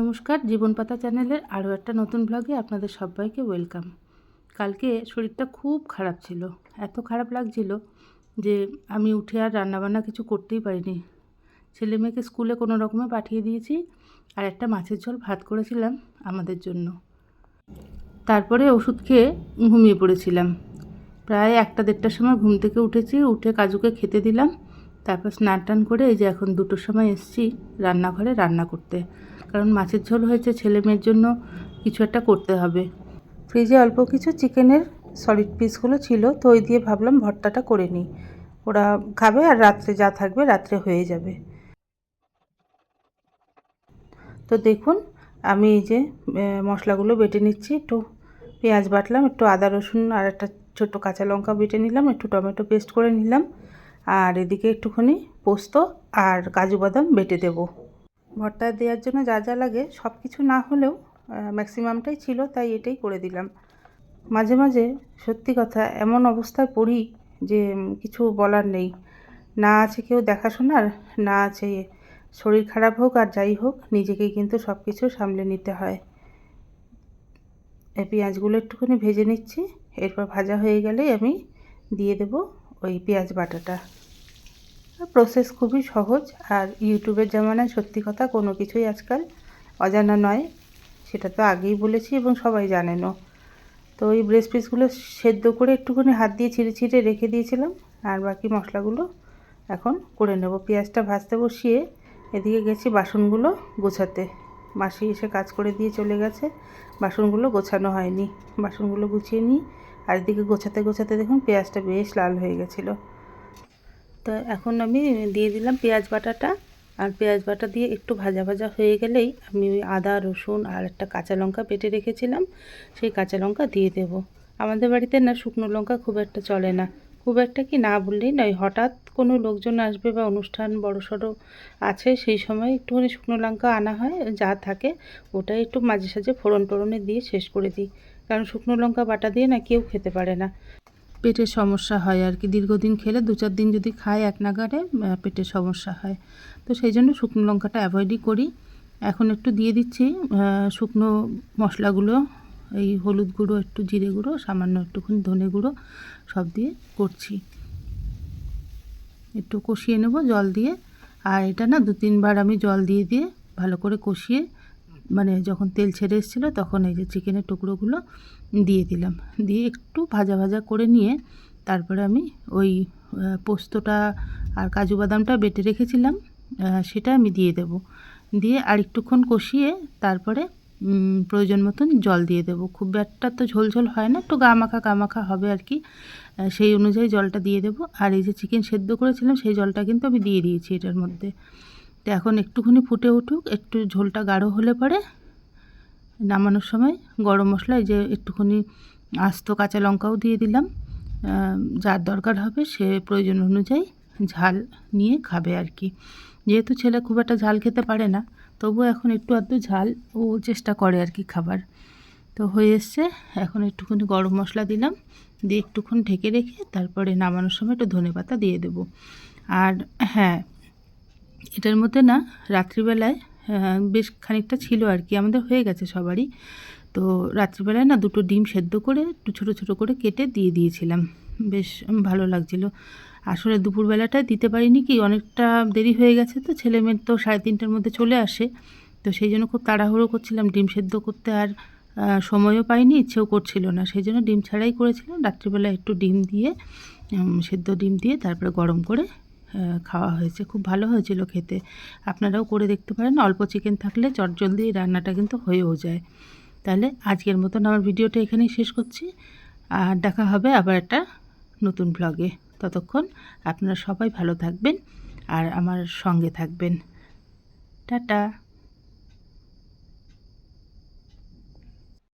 নমস্কার, জীবন পাতা চ্যানেলের আরও একটা নতুন ব্লগে আপনাদের সবাইকে ওয়েলকাম। কালকে শরীরটা খুব খারাপ ছিল, এত খারাপ লাগছিল যে আমি উঠে আর রান্নাবান্না কিছু করতেই পারিনি। ছেলে মেয়েকে স্কুলে কোনো রকমে পাঠিয়ে দিয়েছি আর একটা মাছের ঝোল ভাত করেছিলাম আমাদের জন্য। তারপরে ওষুধ খেয়ে ঘুমিয়ে পড়েছিলাম। প্রায় একটা দেড়টার সময় ঘুম থেকে উঠেছি, উঠে কাজুকে খেতে দিলাম, তারপর স্নান টান করে এই যে এখন দুটোর সময় এসছি রান্নাঘরে রান্না করতে। কারণ মাছের ঝোল হয়েছে ছেলে মেয়ের জন্য কিছু একটা করতে হবে। ফ্রিজে অল্প কিছু চিকেনের সলিড পিসগুলো ছিল, তো ওই দিয়ে ভাবলাম ভর্তাটা করে নিই। ওরা খাবে আর রাত্রে যা থাকবে রাত্রে হয়ে যাবে। তো দেখুন, আমি এই যে মশলাগুলো বেটে নিচ্ছি, একটু পেঁয়াজ বাটলাম, একটু আদা, রসুন আর একটা ছোটো কাঁচা লঙ্কা বেটে নিলাম, একটু টমেটো পেস্ট করে নিলাম। আর এদিকে একটুখানি পোস্ত আর কাজু বাদাম বেটে দেবো। ভর্তা দেওয়ার জন্য যা যা লাগে সব কিছু না হলেও ম্যাক্সিমামটাই ছিল, তাই এটাই করে দিলাম। মাঝে মাঝে, সত্যি কথা, এমন অবস্থায় পড়ি যে কিছু বলার নেই। না আছে কেউ দেখাশোনার, না আছে শরীর খারাপ হোক আর যাই হোক, নিজেকেই কিন্তু সব কিছু সামলে নিতে হয়। এই পেঁয়াজগুলো একটুখানি ভেজে নিচ্ছি, এরপর ভাজা হয়ে গেলেই আমি দিয়ে দেব ওই পেঁয়াজ বাটাটা। প্রসেস খুবই সহজ আর ইউটিউবের জামানায় সত্যি কথা কোনো কিছুই আজকাল অজানা নয়। সেটা তো আগেই বলেছি এবং সবাই জানেনও। তো ওই ব্রেস্ট পিসগুলো সেদ্ধ করে একটুখানি হাত দিয়ে ছিঁড়ে ছিঁড়ে রেখে দিয়েছিলাম আর বাকি মশলাগুলো এখন করে নেব। পেঁয়াজটা ভাজতে বসিয়ে এদিকে গেছি বাসনগুলো গোছাতে। মাসি এসে কাজ করে দিয়ে চলে গেছে। বাসনগুলো গোছানো হয়নি। বাসনগুলো গুছিয়ে নিই আর এদিকে গোছাতে গোছাতে দেখুন পেঁয়াজটা বেশ লাল হয়ে গেছিল। তো এখন আমি দিয়ে দিলাম পেঁয়াজ বাটাটা। আর পেঁয়াজ বাটা দিয়ে একটু ভাজা ভাজা হয়ে গেলেই আমি ওই আদা, রসুন আর একটা কাঁচা লঙ্কা বেটে রেখেছিলাম। সেই কাঁচা লঙ্কা দিয়ে দেব। আমাদের বাড়িতে না শুকনো লঙ্কা খুব একটা চলে না। খুব একটা কি না বললেই নয়। হঠাৎ কোনো লোকজন আসবে বা অনুষ্ঠান বড় সড়ো আছে, সেই সময় একটুখানি শুকনো লঙ্কা আনা হয়, যা থাকে, ওটাই একটু মাঝে সাঝে ফোড়ন টোড়নে দিয়ে শেষ করে দিই। কারণ শুকনো লঙ্কা বাটা দিয়ে না কেউ খেতে পারে না। পেটের সমস্যা হয় আর কি। দীর্ঘদিন খেলে দু চার দিন যদি খায় এক নাগারে পেটের সমস্যা হয়। তো সেই জন্য শুকনো লঙ্কাটা অ্যাভয়েডই করি। এখন একটু দিয়ে দিচ্ছি শুকনো মশলাগুলো, এই হলুদ গুঁড়ো, একটু জিরে গুঁড়ো, সামান্য একটুখানি ধনে গুঁড়ো সব দিয়ে করছি। একটু কষিয়ে নেব জল দিয়ে। আর এটা না দু তিনবার আমি জল দিয়ে দিয়ে ভালো করে কষিয়ে মানে যখন তেল ছেড়ে এসেছিল তখন এই যে চিকেনের টুকরোগুলো দিয়ে দিলাম। দিয়ে একটু ভাজা ভাজা করে নিয়ে তারপরে আমি ওই পোস্তটা আর কাজু বাদামটা বেটে রেখেছিলাম সেটা আমি দিয়ে দেব। দিয়ে আর একটুক্ষণ কষিয়ে তারপরে প্রয়োজন মতন জল দিয়ে দেবো। খুব একটা তো ঝোল ঝোল হয় না, একটু গা মাখা গা মাখা হবে আর কি। সেই অনুযায়ী জলটা দিয়ে দেবো। আর এই যে চিকেন সেদ্ধ করেছিলাম সেই জলটা কিন্তু আমি দিয়ে দিয়েছি এটার মধ্যে। তো এখন একটুখানি ফুটে উঠুক, একটু ঝোলটা গাঢ় হলে পরে নামানোর সময় গরম মশলা, এই যে একটুখানি আস্ত কাঁচা লঙ্কাও দিয়ে দিলাম। যার দরকার হবে সে প্রয়োজন অনুযায়ী ঝাল নিয়ে খাবে আর কি। যেহেতু ছেলে খুব একটা ঝাল খেতে পারে না তবুও এখন একটু আধটু ঝাল ও চেষ্টা করে আর কি খাবার। তো হয়ে এসছে, এখন একটুখানি গরম মশলা দিলাম, দিয়ে একটুক্ষণ ঢেকে রেখে তারপরে নামানোর সময় একটু ধনে পাতা দিয়ে দেবো। আর হ্যাঁ এটার মধ্যে না রাত্রিবেলায় বেশ খানিকটা ছিল আর কি, আমাদের হয়ে গেছে সবারই। তো রাত্রিবেলায় না দুটো ডিম সেদ্ধ করে একটু ছোটো ছোটো করে কেটে দিয়ে দিয়েছিলাম। বেশ ভালো লাগছিল। আসলে দুপুরবেলাটায় দিতে পারিনি কি, অনেকটা দেরি হয়ে গেছে তো, ছেলে মেয়ের তো সাড়ে তিনটের মধ্যে চলে আসে। তো সেই জন্য খুব তাড়াহুড়ো করছিলাম, ডিম সেদ্ধ করতে আর সময়ও পাইনি, ইচ্ছেও করছিল না। সেই জন্য ডিম ছাড়াই করেছিলাম রাত্রিবেলা একটু ডিম দিয়ে সেদ্ধ ডিম দিয়ে তারপরে গরম করে খাওয়া হয়েছে। খুব ভালো হয়েছিল খেতে। আপনারাও করে দেখতে পারেন। অল্প চিকেন থাকলে চটজলদি জলদি রান্নাটা কিন্তু হয়েও যায়। তাহলে আজকের মতন আমার ভিডিওটা এখানেই শেষ করছি। আর দেখা হবে আবার একটা নতুন ব্লগে ততক্ষণ আপনারা সবাই ভালো থাকবেন আর আমার সঙ্গে থাকবেন। টাটা।